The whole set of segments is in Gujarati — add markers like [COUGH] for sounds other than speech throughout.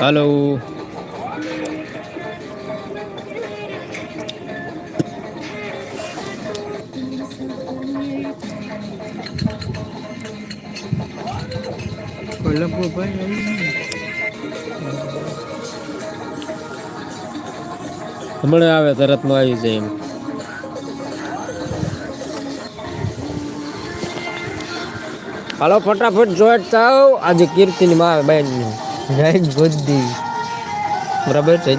હાલો આવી હમણાં આવે તરતમાં આવી જાય એમ. હાલો, ફટાફટ જોઈટ થાવ આજે કીર્તિની માં બેન જય બુદ્ધિ બરાબર છે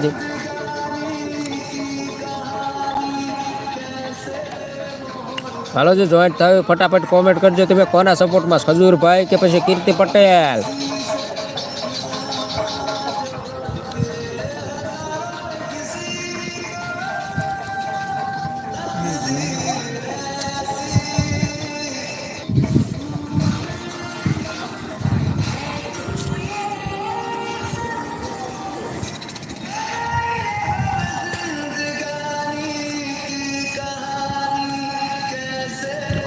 હાલો, જો જોઈન્ટ થાવ ફટાફટ કોમેન્ટ કરજો. તમે કોના સપોર્ટમાં ખજૂરભાઈ કે પછી કીર્તિ પટેલ?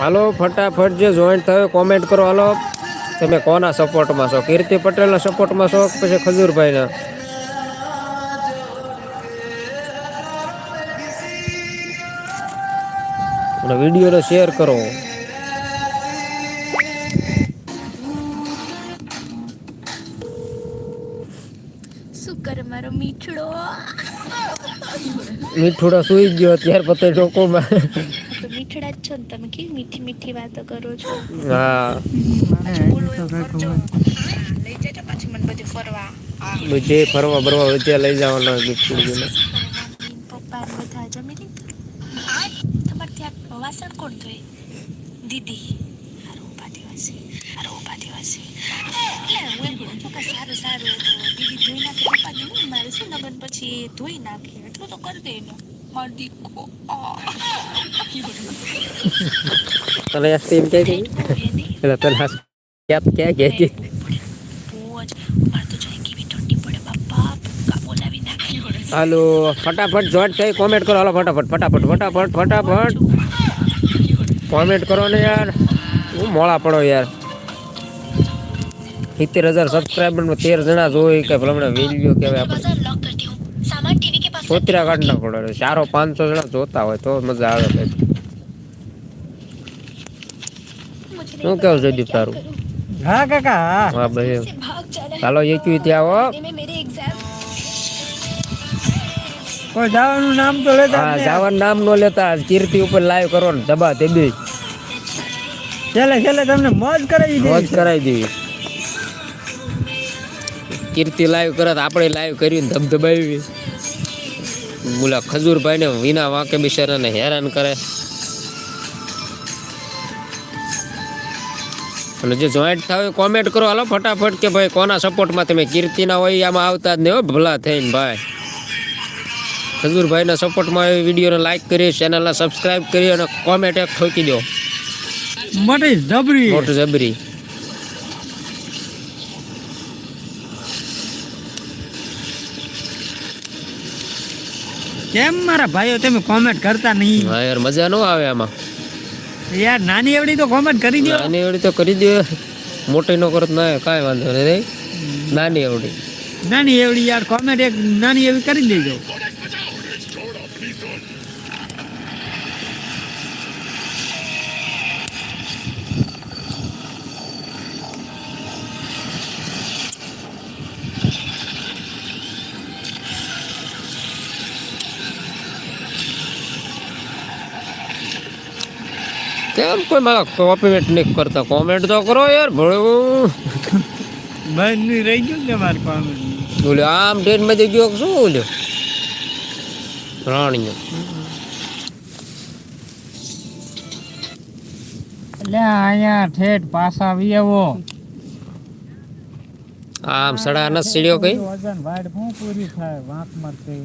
હાલો ફટાફટ જે જોઈન્ટ થયો કોમેન્ટ કરો. હાલો તમે કોના સપોર્ટમાં છો? કીર્તિ પટેલના સપોર્ટમાં છો પછી ખજૂરભાઈના? અને વિડીયોને શેર કરો. મીઠડો? સુઈ ગયો ત્યાર પછી ડોકોમાં જ છો ને તમે કેવી મીઠી મીઠી વાતો કરો છો? હા. લઈ જજો પાછું મને બધે ફરવા. બધે ફરવા બરવા ત્યાં લઈ જવાના મીઠુડીને પપ્પા બધા જમી લીધું? તમારે ત્યાં વાસણ કોણ ધોય દીદી. સારું સારું દીદી ધોઈ નાખે પપ્પા ને મારે શું લગન પછી ધોઈ નાખે? એટલું તો કરી દે એનો. મારો Kalau જાય કેવી ઠંડી પડે બાપા ભૂકા બોલાવી નાખી હાલો ફટાફટ જોઈન્ટ થઈ કોમેન્ટ કરો હાલો ફટાફટ ફટાફટ ફટાફટ ફટાફટ કોમેન્ટ કરો ને યાર હું મોળા પડો યાર સિત્તેર હજાર સબસ્ક્રાઈબર તેર જણા જોઈ કે ભલે હમણાં વેલ્યુ કહેવાય આપણે સોતરા કાઢ ના પડે ચારો પાંચસો જણા જોતા હોય તો મજા આવે સાહેબ શું કેવું જયદીપ તારું? હા કાકા હા. ભાઈ. ચાલો એકવી ત્યાં આવો કોઈ જવાનું નામ તો લેતા હા જવાનું નામ નો લેતા. કીર્તિ ઉપર લાઈવ કરો ને દબા તેબી છેલ્લે છેલ્લે તમને મોજ કરાવી દીધી મોજ કરાવી દીધી કીર્તિ લાઈવ કરત આપણે લાઈવ કરીને ધબધબાવી. બોલા ખજૂરભાઈ ને વિના વાંકે બિચારાને હેરાન કરે. અને જે જોઈન્ટ થાય કોમેન્ટ કરો. હાલો ફટાફટ કે ભાઈ કોના સપોર્ટમાં તમે કીર્તિના હોય આમાં આવતા જ નહીં હો ભલા થઈને ભાઈ. ખજૂરભાઈના સપોર્ટમાં એ વિડીયોને લાઈક કરી ચેનલને સબસ્ક્રાઈબ કરી અને કોમેન્ટ એક ઠોકી દો. મોટી જબરી. મોટી જબરી. કેમ મારા ભાઈઓ તમે કોમેન્ટ કરતા નહીં? હા યાર મજા ન આવે આમાં. યાર નાની એવડી તો કોમેન્ટ કરી દો નાની એવડી તો કરી દો મોટી નો કરત ના કાંઈ વાંધો નહીં નાની એવડી. નાની એવડી યાર કોમેન્ટ એક નાની એવી કરી દેજો. કેમ કોઈ મારા કોપીમેન્ટ નહીં કરતા? કોમેન્ટ તો કરો યાર ભળવું બંધ રહી ગયું ને મારે કોમેન્ટ બોલ્યો આમ ટ્રેનમાં જઈ ગયો કે શું બોલ્યો પ્રાણીઓ એટલે અહીંયા ઠેઠ પાછા આવી આવો. આમ સડા ન સીડ્યો કઈ? વજન વાડ પૂરી થાય વાંક મારતે.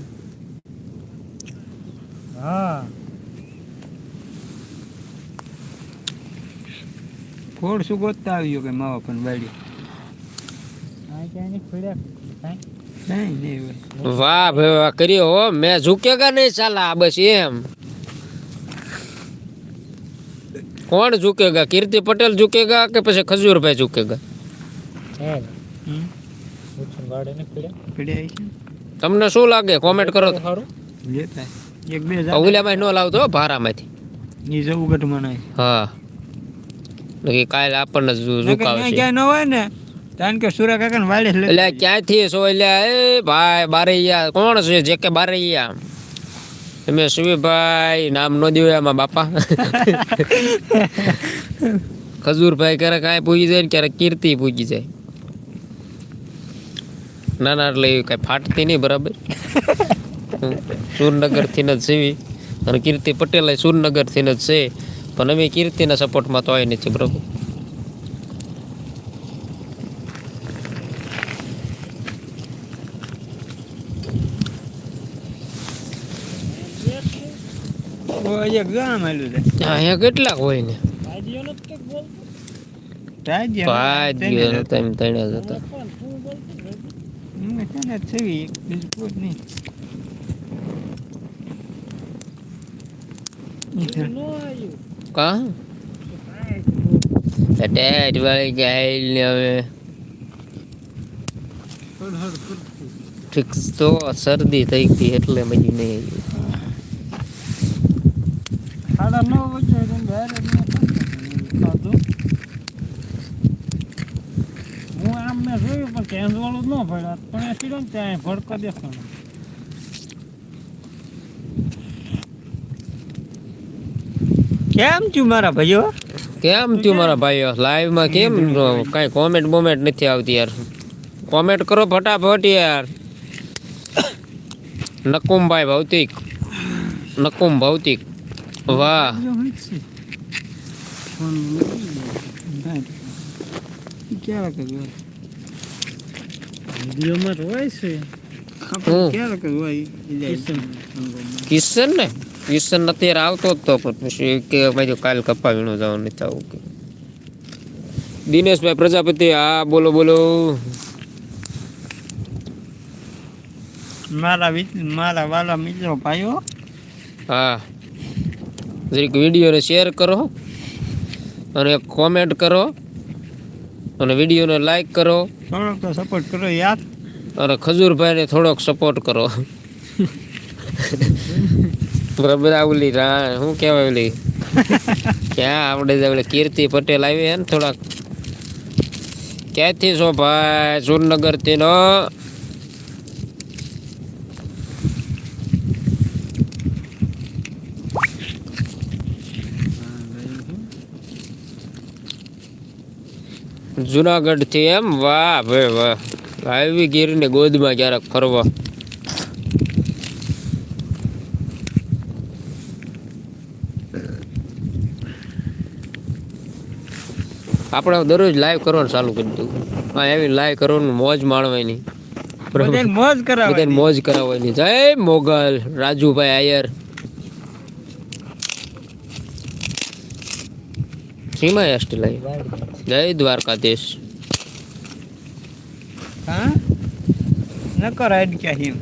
હા. ફોડ શું ગોતતા આવ્યો કે માવા પણ હોય વાહ ભાઈ વાહ કર્યો હો. મેં ઝૂકેગા નહીં ચાલા બસ એમ. કોણ ઝૂકેગા? કીર્તિ પટેલ ઝૂકેગા કે પછી ખજૂરભાઈ ઝૂકેગા? હમ. પીડ્યા છે તમને શું લાગે? કોમેન્ટ કરો. તો એક બે અવલિયામાં ન લાવતો હો ભારામાંથી. હા. કાલે આપણને ઝુકાવશે. ક્યાંય ન હોય ને કારણ કે સુરા કાકા ને વાળે એટલે ક્યાંથી છો એટલે એ ભાઈ બારૈયા. કોણ છે? જે કે બારૈયા. તમે સુવીભાઈ નામ ન દેવું એમાં બાપા. [LAUGHS] ખજૂરભાઈ ક્યારેક કાંઈ પૂગી જાય ને ક્યારેક કીર્તિ પૂગી જાય. ના ના એટલે એ કાંઈ ફાટતી નહીં બરાબર. [LAUGHS] સુરનગરથી ન જ જીવી અને કીર્તિ પટેલ સુરનગરથી જ છે. પણ અમે કીર્તિના સપોર્ટમાં તો આવી નથી અહીંયા કેટલાક હોય ને? જ હતા જ નહીં. કા? અટેચ વાળી ગાય ને હવે ઠીક તો શરદી થઈ ગઈ એટલે મજી નહીં હું આમ જોયું પણ કેન્સ વાળું ન ભર્યા. પણ એ સીધો ત્યાં ભડકો દેખાણો. કેમ છું મારા ભાઈઓ? કેમ થયું મારા ભાઈઓ? લાઈવમાં કેમ કાંઈ કોમેન્ટ બોમેન્ટ નથી આવતી યાર. કોમેન્ટ કરો ફટાફટ યાર. નકુમભાઈ ભૌતિક. નકુમ ભૌતિક. વાહ. છે. કિશન ને? કિશન અત્યારે આવતો જ તો પણ પછી કે ભાઈ કાલ કપ્પા વીણો જવાનું નથી આવું કે. દિનેશભાઈ પ્રજાપતિ હા બોલો બોલો. મારા મારા વાલા મિત્રો ભાઈઓ. હા. જરીક વિડીયોને શેર કરો અને કોમેન્ટ કરો અને વિડીયોને લાઈક કરો. થોડોક તો સપોર્ટ કરો યાર. અને ખજૂરભાઈને થોડોક સપોર્ટ કરો. બરાબર રા શું કહેવાય ઓલી? [LAUGHS] ક્યાં આપણે ઓલી કીર્તિ પટેલ આવી હે ને થોડાક? ક્યાંથી છો ભાઈ? સુરનગરથી નો જુનાગઢથી એમ? વાહ ભાઈ વાહ. આવી ગીર ને ગોદમાં ક્યારેક ફરવા. આપણે દરરોજ લાઈવ કરવાનું ચાલુ કરી દઉં હા એવી લાઈવ કરવાનું મોજ માણવાની. બધાને મોજ કરાવે બધાને મોજ કરાવવાની. જય મોગલ રાજુભાઈ આયર. સીમા લાઈવ જય દ્વારકાધીશ. હા? નકર હિમ.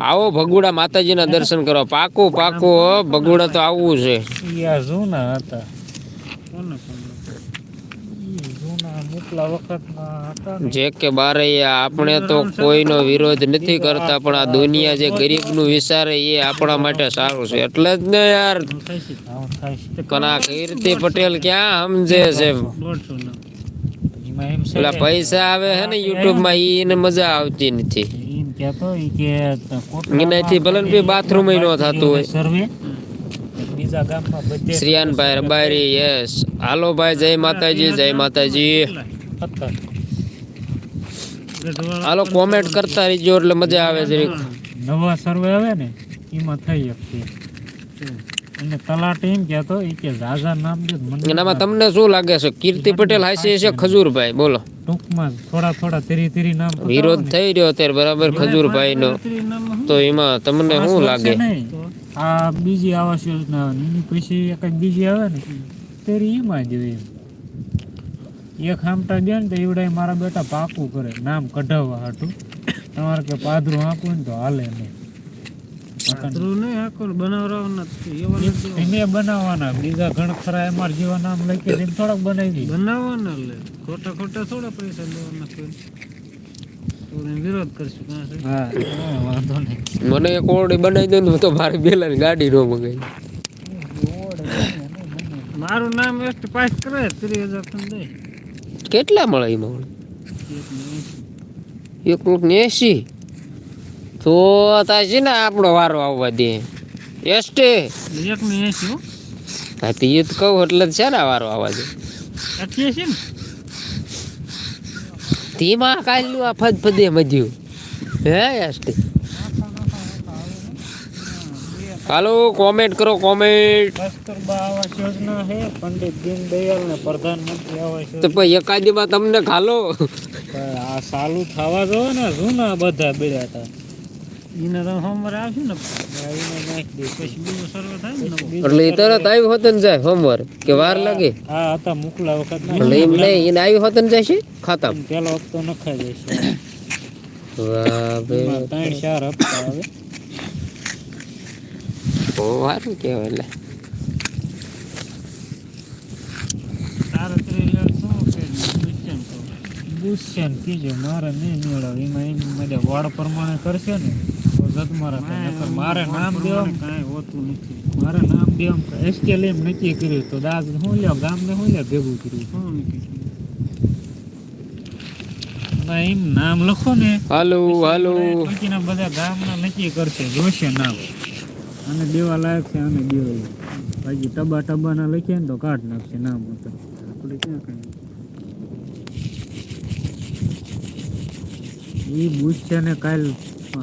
આવો ભગુડા માતાજીના દર્શન કરો પાકું પાકું ભગુડા તો આવવું છે. યા જૂના હતા. જે કે બારે આપણે તો કોઈનો વિરોધ નથી કરતા પણ આ દુનિયા જે ગરીબનું વિચારે એ આપણા માટે સારું છે. એટલે જ ને યાર. પણ આ કીર્તિ પટેલ ક્યાં સમજે છે પેલા પૈસા આવે છે ને યુટ્યુબમાં એને મજા આવતી નથી. એનાથી ભલે બાથરૂમ ય ન થતું હોય. બીજા ગામમાં બધે શ્રીયાનભાઈ રબારી યસ હાલો ભાઈ જય માતાજી જય માતાજી. હાલો કોમેન્ટ કરતા રહીજો એટલે મજા આવે જરીક નવા સર્વે આવે ને એમાં થઈ શકશે. અને તલાટ એમ કહેતો ઈ કે ઝાઝા નામ દે એનામાં તમને શું લાગે છે? કીર્તિ પટેલ હાસે છે ખજૂરભાઈ? બોલો. ટૂંકમાં થોડા થોડા તેરી તેરી નામ વિરોધ થઈ રહ્યો અત્યારે બરાબર ખજૂરભાઈ નો તો એમાં તમને શું લાગે. આ બીજી આવાસ યોજના આવે પછી કંઈક બીજી આવે ને તેરી એમાં જ એમ. એક હામટા દે ને તો એવડાય મારા બેટા પાકું કરે નામ કઢાવવા હાટું. તમારે કે પાદરું હાંકવું ને તો હાલે નહીં બનાવવાના બીજા ઘણા ખરા એમાં જેવા નામ લખી થોડાક બનાવી બનાવવાના લે ખોટા ખોટા થોડા પૈસા લેવાના વિરોધ કરશું. હા. હા, વાંધો નહીં. મને એક ઓરડી બનાવી દે ને તો મારે બેલાની ગાડી નો મગાવી. મારું નામ એસ્ટ પાસ કરે ત્રીસ હજાર તમને કેટલા મળે એમાં એક લોક ને એસી તો તા છે ને આપણો વારો આવવા દે. એસટી એક ને એસી હા. તે કહું એટલે જ છે ને વારો આવવા દે. અઠ્યાસી ને? ધીમા કાલનું આ ફદ ફદે મજ્યું હે, એસટી? હાલો કોમેન્ટ કરો કોમેન્ટ પંડિત દીનદયાળ ને પ્રધાનમંત્રી તો પછી એકાદીમાં તમને ખાલો. આ ચાલુ થવા જો ને, જૂના બધા બેડા હતા એને તો સોમવારે આવશું ને પછી. બીજું સર્વે થાય ને એટલે એ તરત આવ્યું હોત ને જાય સોમવારે કે વાર લાગે? હા હતા મોકલા વખત એટલે એમ નહીં એને આવ્યું હોત ને જશે ખાતા. પેલો હપ્તો નખાઈ જશે વાહ બે ત્રણ ચાર હપ્તા આવે. બહુ સારું કહેવાય એટલે તારે ત્રીસ હજાર શું કે ક્રિશ્ચિયન તો. ગુસ્સેન કીજો મારે નહીં મેળવ એમાં એની મજા વાળ પ્રમાણે કરશે ને. તો જત નકર મારે નામ દેવા કાંઈ હોતું નથી. મારે નામ દેવા એસકેલ એમ નક્કી કર્યું તો દાદ હું લ્યો ગામને હું લ્યો ભેગું કર્યું? ના એમ નામ લખો ને. હાલો હાલો. પછીના બધા ગામના નક્કી કરશે જોશે નામ અને દેવા લાયક છે આને દેવાય બાકી ટબા ટબાના લખીએ ને તો કાઢ નાખશે નામ ઉપર. આપણે ક્યાં કાંઈ એ બુશ છે ને કાલ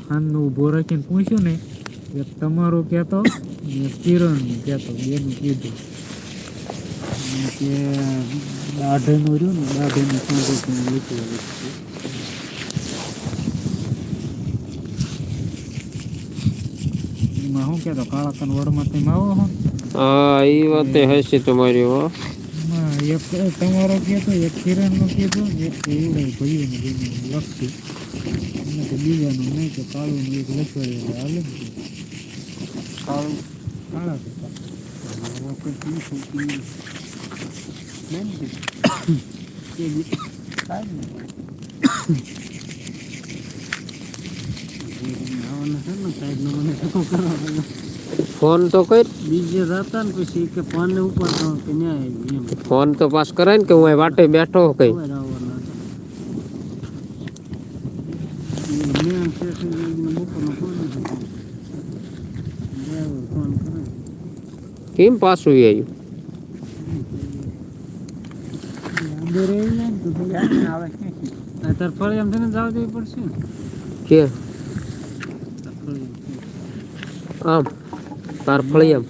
હાનનું ઊભો રાખીને પૂછ્યું ને, કે તમારું કહેતો ને કિરણ કિરણનું કહેતો, બેનું કીધું. કે દાઢેનું રહ્યું ને, દાઢેનું હું લખ્યું એમાં શું કહેતો, કાળા તન વડમાં આવો હો? એ વાત હશે તમારી, હો. એક તમારો કહેતો એક કિરણનો કહેતો ને એક એવડે ભાઈઓને બેને લખતી અને કે બીજાનું નહીં કે કાળું એક લખવાડી એટલે હાલે ને કે. કાળું કાળા કપા વખત નહીં થતું નહીં. કેમ કે? એ બી- કાંઈ નહીં. આવવાના છે ને સાહેબને મને શું કરવાનું? ફોન તો કર બીજે જતા ને પછી કે પાને ઉપર તો કે ન્યાય એમ ફોન તો પાસ કરાય ને કે હું અહીં વાટે બેઠો કઈ ખબર આવવાના હતા. મેં સ્ટેશનને બપોરનો ફોન નથી કર્યો. ડ્રાઈવર ફોન કરે કેમ પાછું આવ્યું અંદર રહી જાય ને તો પછી આવીને આવે ક્યાંથી? આ તાર ફળી એમ થઈને જવા દેવી પડશે ને કે તાર ફળી એમ. આમ તાર ફળી આમ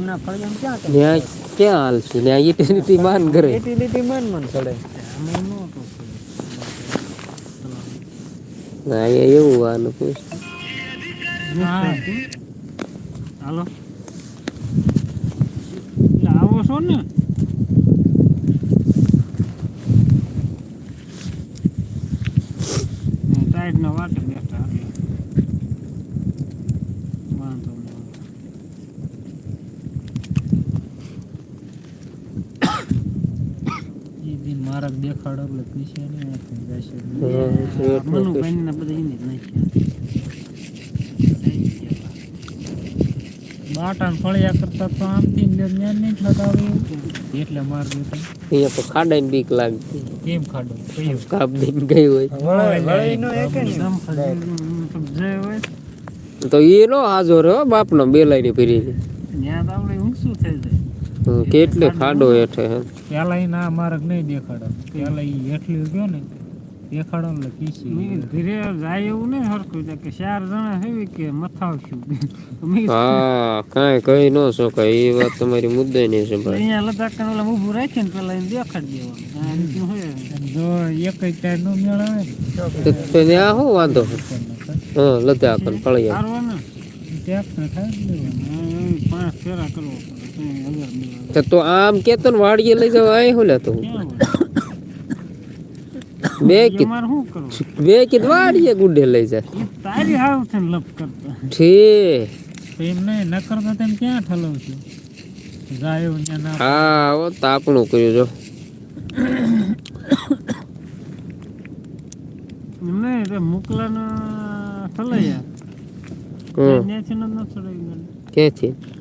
ના ફળી એમ ક્યાં ત્યાં ક્યાં હાલ છે ત્યાં યુટિલિટી માન કરે યુટિલિટી મન મન ચડે આમાં નો તો હા એ એવું આનું પૂછ હા હાલો એટલે આવો છો ને ટાઈટ ના વાટે બેઠા એટલે વાંધો નહીં દિન દેખાડો એટલે પીસે નહીં જશે. એટલું મનુભાઈ ને બધા એને નાખ્યા. બાટા ફળિયા કરતા તો આમથી જ્ઞાન નહીં. એટલે માર અહીંયા તો ખાડાની બીક લાગતી. કેમ ખાડો? કયું? કાપ દઈને ગઈ હોય. દમ ફરી હોય. તો એ નો હાજો રે હો બાપનો બેલાઈની ફરી ત્યાં તો આપણે ઊંચું થઈ જાય. કેટલે ખાડો હેઠે હે? પેલા ના માર્ગ નહીં દેખાડો. પેલા એ હેઠલી ગયો ને દેખાડો ને એટલે ધીરે જાય એવું નહીં હરખું છે કે ચાર જણા હેવી કે મથાવશું [LAUGHS] હા કાંઈ કહી ન શકાય એ વાત તમારી મુદ્દે નહીં સંભાળે અહીંયા લદાખ ઓલા ઊભું રાખીને પેલા એને દેખાડી દેવાનું. જો એક જ ટાઈમ નો મેળવે તો ત્યાં શું વાંધો? હા લદ્દાખ અને ફળિયા. સારું ત્યાં ને થાય પાંચ ફેરા કરવો પડે. તો તો તો આમ કેતો ને વાડીએ લઈ જવા આય હું તો. બે બે કીધ વાડીએ ગુડે લઈ જાય. તારી હાવ છે લપ કરતા. ઠી તો એમ નહીં નકર તો તેમ ક્યાં ઠલવશું જાય ગાયો ના હા ઓ તાપણું કર્યું જો. નહીં એટલે મોકલાના ઠલાયા ન ન ક્યાંથી? હાલી.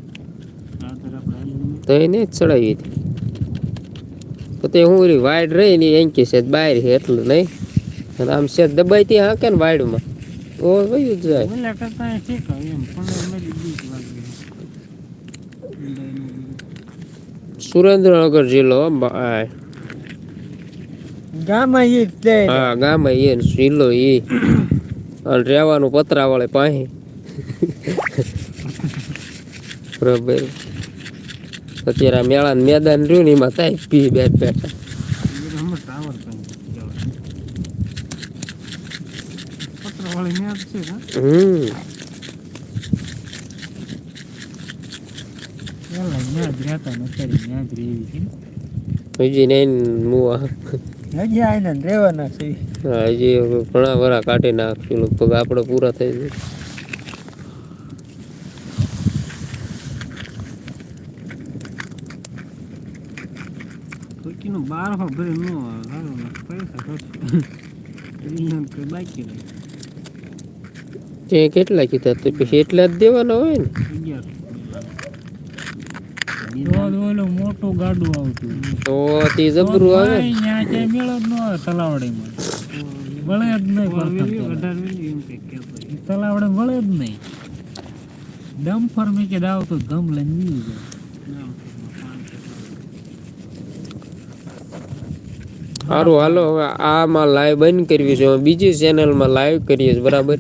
તો એને જ ચડાવી હતી. તો તે હું વાઈડ રહી ને એંકી છે બહાર છે એટલું નહીં. અને આમ છે દબાઈ ત્યાં હાકે ને વાઈડમાં ઓ વયું જાય. સુરેન્દ્રનગર જિલ્લો ગામમાં ઈ હા ગામ એ ને જિલ્લો અને રહેવાનું પતરા વાળે પાસે. [LAUGHS] બરોબર. અત્યારે આ મેળા મેદાન રહ્યું ને એમાં થાય પી બેઠ બેઠા હમણાં ટાવર પાસે પત્રવાળી મેચ છે હા હમ પેલા ત્યાં જ રહેતા ને અત્યારે ત્યાં જ રહેવી છે હજી નહીં મુવા હજી આઈને રહેવાના છે હા, હજી ઘણા વરા કાઢી નાખશું લગભગ આપણે પૂરા થઈ જાય ખોટીનું બાર ભરે નો આવે સારું ને પૈસા ખર્ચો બાકી નહીં તે કેટલા કીધા તે પછી એટલા જ દેવાના હોય ને? રોજ ઓલું મોટું ગાડું આવતું. તો તે જબરું આવે. ત્યાં ક્યાંય મેળો જ ન આવે તલાવડીમાં. વળે જ નહીં તલાવડે. વળે જ નહીં. ડમ્ફર મેં કે દાવ તો ગમ લઈને નીકળી જાય સારું હાલો, હવે આમાં લાઈવ બંધ કરવી છે. બીજી ચેનલમાં લાઈવ કરીએ છીએ, બરાબર?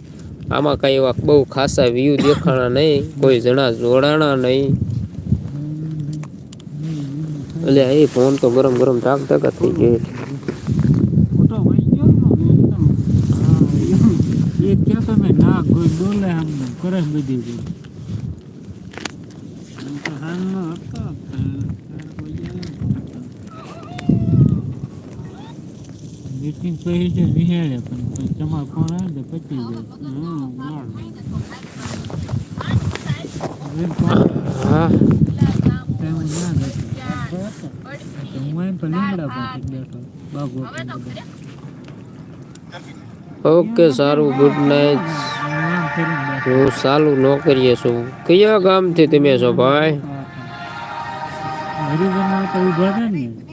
આમાં કાંઈ એવા બહુ ખાસા વ્યૂ દેખાણા નહીં, કોઈ જણા જોડાણા નહીં. એટલે એ ફોન તો ગરમ ગરમ ધાક ધાક થઈ ગયો વહી ગયો ને કોઈ બોલે આમ કરે બધી રીતે. આમ તો હાલનો હતો જ, ત્યારે કોઈ જાય નહીં. મીટિંગ પછી છે નિહાળે પણ પછી તમારે ફોન આવે ને તો પતી જાય હમ, બરાબર. હવે ફોન હા ટાઈમ ના જતો. તો હું અહીં પર લીમડા પાસે બેઠો બાગો પણ બધા. ઓકે સારું ગુડ નાઇટ હું. સારું. ફરીને બેઠો. હું સાલું ન કરીએ છું. કયા ગામથી તમે છો ભાઈ? હરિજનમાં તો ઊભા ને.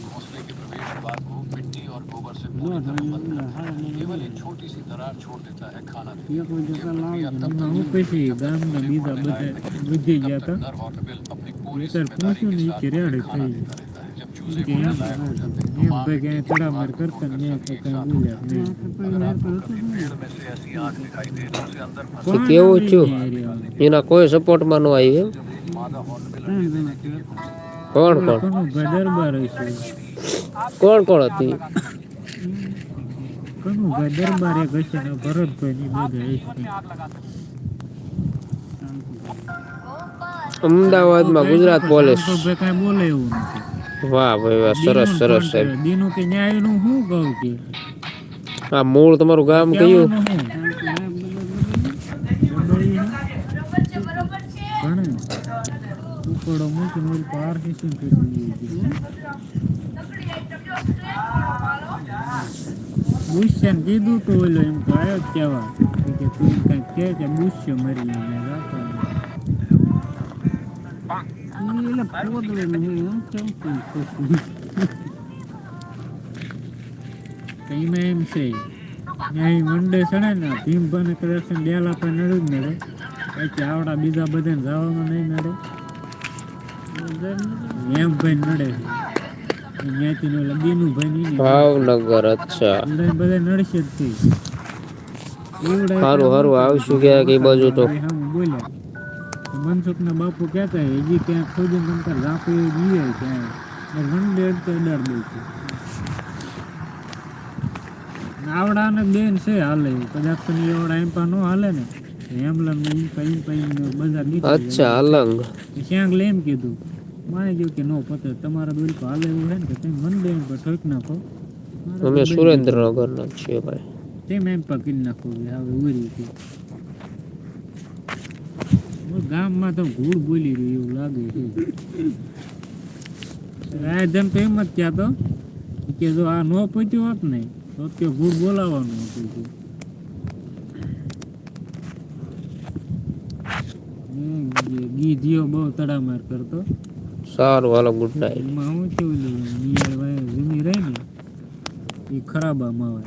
હું પછી ગામના બીજા બધા વધી ગયા હતા અત્યારે પૂછ્યું ને કે રેડી થઈ ગયું કે એમ એમ ભાઈ કે તડામાર કરતા ને મેં તો કઈ બોલ્યા જ નહીં. તો કેવું થયું એના કોઈ સપોર્ટમાં ન આવી એમ કોણ કોણ? કોણ કોણ હતી? કોનું ને ભરતભાઈ ની બધા અમદાવાદમાં ગુજરાત પોલીસ. બોલે એવું નથી. વાહ ભાઈ વાહ સરસ સરસ સાહેબ. દીનું કે ન્યાયનું શું કહું કે? આ મૂળ તમારું ગામ કયું કહેવાનું શું? ઘણે. ઉકળો મૂકીને બુસ્યાને કીધું તો ઓલો એમ તો આવ્યો જ કહેવા. કે તું કંઈક કહે કે બુસ્યો મરી ગયો એટલે પોદળે ને એમ કેમ? તો એમાં છે. ત્યાં મંડે ચડે ને ભીમભાને કદાચ ડેલા પર નડ્યું જ નડે. પછી આવડા બીજા બધાને જવામાં નહીં એમ ભાઈ નડે. ભાવનગર અચ્છા. એવડા સારું સારું આવશું ક્યાં કઈ બાજુ તો. ભાઈ સામે મનસુખના બાપુ કહેતા હજી ત્યાં ખોદી નંતર રાપે જઈએ ત્યાં મંડે તો ડર દે છે આવડાને બેન છે હાલે. કદાચ તો ઈ આવડા એમ પણ નો હાલે ને. એમલમ ને ઈમ પા બધા ને અચ્છા અલંગ ક્યાંક લેમ કીધું. માને કીધું કે નો પતે તમારા બિલકુલ હાલે એવું છે ને કે તમે મન બેન પર ઠોક નાખો. મારા અમે તો બેન સુરેન્દ્રનગરના જ છીએ ભાઈ. તેમ એમ પા કરી નાખો કે હવે ઉરી છે. ઓલું ગામમાં તો ઘૂડ બોલી રહ્યું એવું લાગે છે. રાયધન તો એમ જ ત્યાં તો કે જો આ નો પત્યું હોત ને તો કે ઘૂડ બોલાવવાનું હતું કે. હમ, જે ગી જીઓ બહુ તડામાર કરતો. સારું હાલો ગુડ નાઇટ નિયર વાય જમી રહી ને ખરાબ આમાં